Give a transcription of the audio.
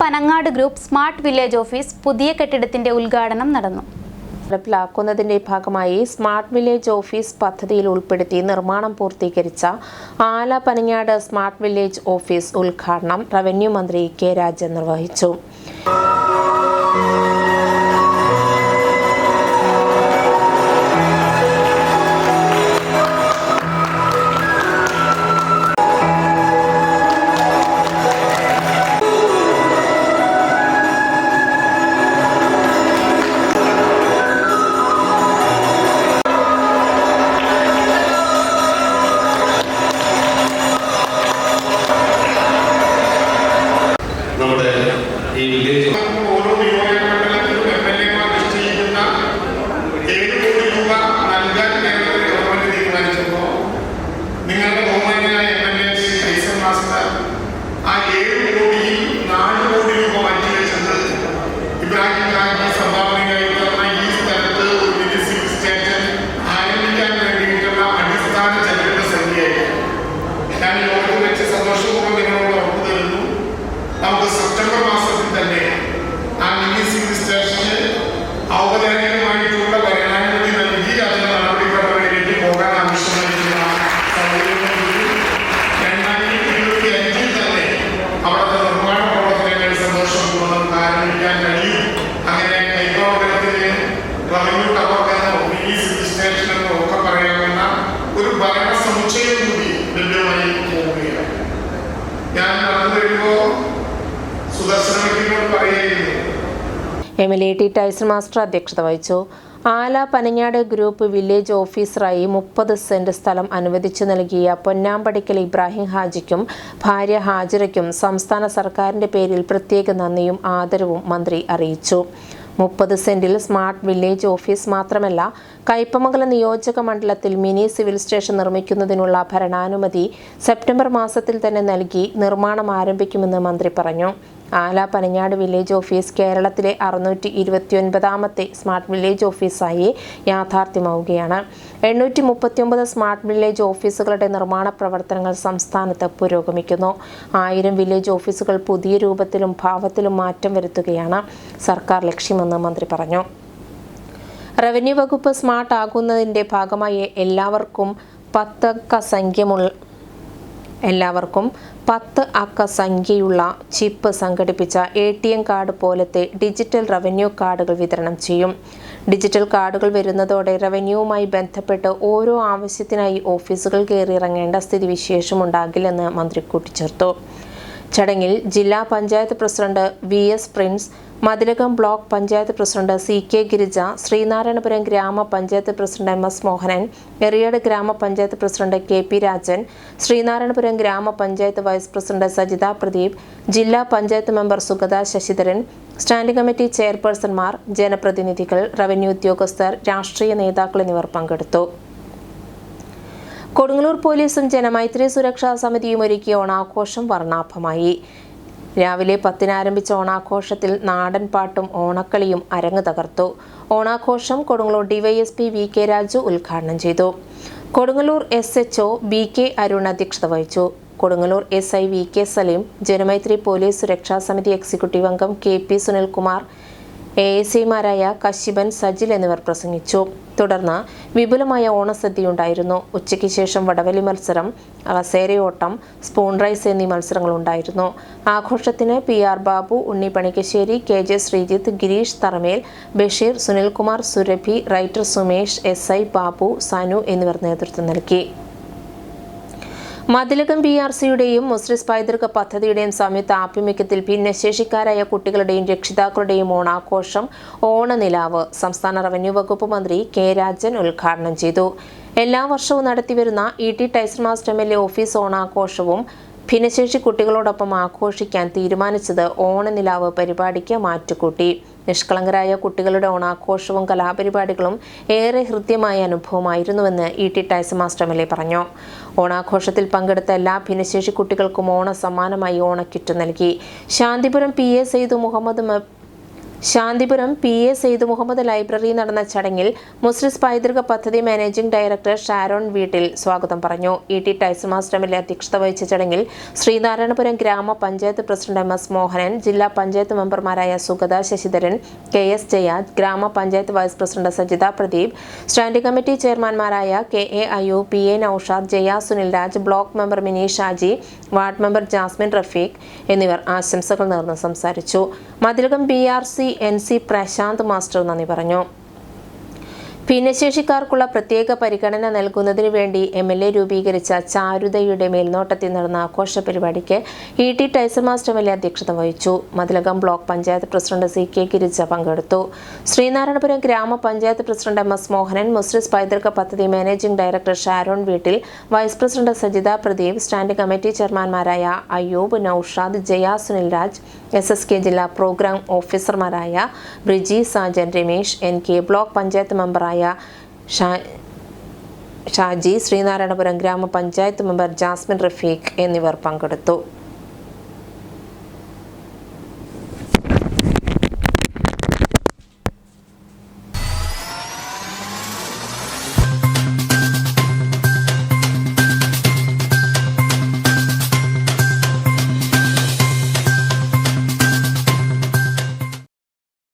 Panangad group smart village office പുതിയ കെട്ടിടത്തിന്റെ ഉദ്ഘാടനം നടന്നു. നടപ്പിലാക്കുന്നതിന്റെ ഭാഗമായി സ്മാർട്ട് വില്ലേജ് ഓഫീസ് പദ്ധതിയിൽ ഉൾപ്പെടുത്തി നിർമ്മാണം പൂർത്തീകരിച്ച Ala Panangad smart village office ഉദ്ഘാടനം റവന്യൂ മന്ത്രി കെ രാജൻ നിർവഹിച്ചു. തന്നെ ആ മിനി സിവിൽ സ്റ്റേഷന് ഔപചാരികമായിട്ടുള്ള ഭരണാനുമതി നൽകി അതിന് നടപടിക്രമങ്ങളിലേക്ക് പോകാൻ ആവശ്യമായിട്ടുള്ള. രണ്ടായിരത്തി ഇരുപത്തി അഞ്ചിൽ തന്നെ അവിടുത്തെ നിർമ്മാണ പ്രവർത്തനങ്ങൾ സന്തോഷപൂർവം ആരംഭിക്കാൻ കഴിയും അങ്ങനെ കൈക്കോളത്തിൽ റവന്യൂ ടവർ എന്നോ മിനി സിവിൽ സ്റ്റേഷൻ എന്നോ ഒക്കെ പറയാവുന്ന ഒരു ഭരണ സമുച്ചയം കൂടി ലഭ്യമായി പോവുകയാണ് ഞാൻ നടന്നു വരുമ്പോ M L A T Tyson master അധ്യക്ഷത വഹിച്ചു. ആല പനങ്ങാട് ഗ്രൂപ്പ് വില്ലേജ് ഓഫീസറായി മുപ്പത് സെന്റ് സ്ഥലം അനുവദിച്ചു നൽകിയ പൊന്നാമ്പടിക്കൽ ഇബ്രാഹിം ഹാജിക്കും ഭാര്യ ഹാജിറയ്ക്കും സംസ്ഥാന സർക്കാരിന്റെ പേരിൽ പ്രത്യേക നന്ദിയും ആദരവും മന്ത്രി അറിയിച്ചു. മുപ്പത് സെന്റിൽ സ്മാർട്ട് വില്ലേജ് ഓഫീസ് മാത്രമല്ല കയ്പമംഗലം നിയോജക മണ്ഡലത്തിൽ മിനി സിവിൽ സ്റ്റേഷൻ നിർമ്മിക്കുന്നതിനുള്ള ഭരണാനുമതി സെപ്റ്റംബർ മാസത്തിൽ തന്നെ നൽകി നിർമ്മാണം ആരംഭിക്കുമെന്ന് മന്ത്രി പറഞ്ഞു. ആല പനഞ്ഞാട് വില്ലേജ് ഓഫീസ് കേരളത്തിലെ അറുന്നൂറ്റി ഇരുപത്തിയൊൻപതാമത്തെ സ്മാർട്ട് വില്ലേജ് ഓഫീസായി യാഥാർത്ഥ്യമാവുകയാണ്. എണ്ണൂറ്റി മുപ്പത്തിയൊമ്പത് സ്മാർട്ട് വില്ലേജ് ഓഫീസുകളുടെ നിർമ്മാണ പ്രവർത്തനങ്ങൾ സംസ്ഥാനത്ത് പുരോഗമിക്കുന്നു. ആയിരം വില്ലേജ് ഓഫീസുകൾ പുതിയ രൂപത്തിലും ഭാവത്തിലും മാറ്റം വരുത്തുകയാണ് സർക്കാർ ലക്ഷ്യമെന്ന് മന്ത്രി പറഞ്ഞു. റവന്യൂ വകുപ്പ് സ്മാർട്ട് ആകുന്നതിന്റെ ഭാഗമായി എല്ലാവർക്കും പത്തക്ക സംഖ്യമുള്ള എല്ലാവർക്കും പത്ത് അക്ക സംഖ്യയുള്ള ചിപ്പ് സംഘടിപ്പിച്ച എ ടി എം കാർഡ് പോലത്തെ ഡിജിറ്റൽ റവന്യൂ കാർഡുകൾ വിതരണം ചെയ്യും. ഡിജിറ്റൽ കാർഡുകൾ വരുന്നതോടെ റവന്യൂവുമായി ബന്ധപ്പെട്ട് ഓരോ ആവശ്യത്തിനായി ഓഫീസുകൾ കയറിയിറങ്ങേണ്ട സ്ഥിതിവിശേഷമുണ്ടാകില്ലെന്ന് മന്ത്രി കൂട്ടിച്ചേർത്തു. ചടങ്ങിൽ ജില്ലാ panchayat president V S Prince Mathilakam block panchayat president C K Girija Sreenarayanapuram ഗ്രാമപഞ്ചായത്ത് president M S Mohanan Eriyad ഗ്രാമപഞ്ചായത്ത് president K P Rajan Sreenarayanapuram ഗ്രാമപഞ്ചായത്ത് വൈസ് പ്രസിഡന്റ് സജിത പ്രദീപ് ജില്ലാ panchayat member Sugatha Sasidharan standing committee ചെയർപേഴ്സൺമാർ ജനപ്രതിനിധികൾ revenue ഉദ്യോഗസ്ഥർ രാഷ്ട്രീയ നേതാക്കൾ എന്നിവർ പങ്കെടുത്തു. കൊടുങ്ങല്ലൂർ പോലീസും ജനമൈത്രി സുരക്ഷാ സമിതിയും ഒരുക്കിയ ഓണാഘോഷം വർണാഭമായി. രാവിലെ പത്തിനാരംഭിച്ച ഓണാഘോഷത്തിൽ നാടൻപാട്ടും ഓണക്കളിയും അരങ്ങ് തകർത്തു. ഓണാഘോഷം Kodungallur DYSP V K Raju ഉദ്ഘാടനം ചെയ്തു. Kodungallur S H O B K Arun അധ്യക്ഷത വഹിച്ചു. Kodungallur S I V K Saleem Janamaithri police സുരക്ഷാ സമിതി എക്സിക്യൂട്ടീവ് അംഗം K P Sunilkumar A S ഐമാരായ കശിബൻ സജിൽ എന്നിവർ പ്രസംഗിച്ചു. തുടർന്ന് വിപുലമായ ഓണസദ്യയുണ്ടായിരുന്നു. ഉച്ചയ്ക്ക് ശേഷം വടവലി മത്സരം കസേരയോട്ടം സ്പൂൺ റൈസ് എന്നീ മത്സരങ്ങളുണ്ടായിരുന്നു. ആഘോഷത്തിന് P R Babu Unni Panikkassery K J Sreejith Girish Tharamel Basheer Sunilkumar Surabhi writer Sumesh S I Babu Sanu എന്നിവർ നേതൃത്വം നൽകി. മതിലകം ബി ആർ സിയുടെയും മുസ്ലിസ് പൈതൃക പദ്ധതിയുടെയും സംയുക്ത ആഭിമുഖ്യത്തിൽ ഭിന്നശേഷിക്കാരായ കുട്ടികളുടെയും രക്ഷിതാക്കളുടെയും ഓണാഘോഷം ഓണനിലാവ് സംസ്ഥാന റവന്യൂ വകുപ്പ് മന്ത്രി കെ രാജൻ ഉദ്ഘാടനം ചെയ്തു. എല്ലാ വർഷവും നടത്തിവരുന്ന E T Tyson master M L A office ഓണാഘോഷവും ഭിന്നശേഷി കുട്ടികളോടൊപ്പം ആഘോഷിക്കാൻ തീരുമാനിച്ചത് ഓണനിലാവ് പരിപാടിക്ക് മാറ്റുകൂട്ടി. നിഷ്കളങ്കരായ കുട്ടികളുടെ ഓണാഘോഷവും കലാപരിപാടികളും ഏറെ ഹൃദ്യമായ അനുഭവമായിരുന്നുവെന്ന് E T Tyson master M L A പറഞ്ഞു. ഓണാഘോഷത്തിൽ പങ്കെടുത്ത എല്ലാ ഭിന്നശേഷി കുട്ടികൾക്കും ഓണ സമ്മാനമായി ഓണക്കിറ്റ് നൽകി. Santhipuram P A Seythu Muhammad Santhipuram P A Sayyid Muhammad library നടന്ന ചടങ്ങിൽ മുസ്ലിസ് പൈതൃക പദ്ധതി മാനേജിംഗ് ഡയറക്ടർ ഷാരോൺ വീട്ടിൽ സ്വാഗതം പറഞ്ഞു. ഇ ടി ടൈസ് എ അധ്യക്ഷത വഹിച്ച ചടങ്ങിൽ ശ്രീനാരായണപുരം ഗ്രാമപഞ്ചായത്ത് പ്രസിഡന്റ് എം എസ് മോഹനൻ ജില്ലാ പഞ്ചായത്ത് മെമ്പർമാരായ സുഗത ശശിധരൻ കെ എസ് ജയാദ് ഗ്രാമപഞ്ചായത്ത് vice president Sajitha Pradeep standing committee ചെയർമാൻമാരായ K A Ayyub P A Noushad Jaya Sunil Raj block member Mini Shaji ward member Jasmine Rafeeq എന്നിവർ ആശംസകൾ നേർന്ന് സംസാരിച്ചു. Mathilakam B R C N C Prashanth master നന്ദി പറഞ്ഞു. ഭിന്നശേഷിക്കാർക്കുള്ള പ്രത്യേക പരിഗണന നൽകുന്നതിന് വേണ്ടി എം എൽ എ രൂപീകരിച്ച ചാരുതയുടെ മേൽനോട്ടത്തിൽ നടന്ന ആഘോഷ പരിപാടിക്ക് E T Tyson master M L A അധ്യക്ഷത വഹിച്ചു. Mathilakam block panchayat president C K Girija പങ്കെടുത്തു. ശ്രീനാരായണപുരം ഗ്രാമപഞ്ചായത്ത് president M S Mohanan Muziris പൈതൃക പദ്ധതി managing director Sharon Veettil vice president Sajitha Pradeep standing committee ചെയർമാൻമാരായ Ayyub Noushad Jaya Sunil Raj S S K ജില്ലാ programme ഓഫീസർമാരായ Briji Sajan Ramesh N K block panchayat മെമ്പറായ Shaji Sreenarayanapuram ഗ്രാമപഞ്ചായത്ത് member Jasmine Rafeeq എന്നിവർ പങ്കെടുത്തു.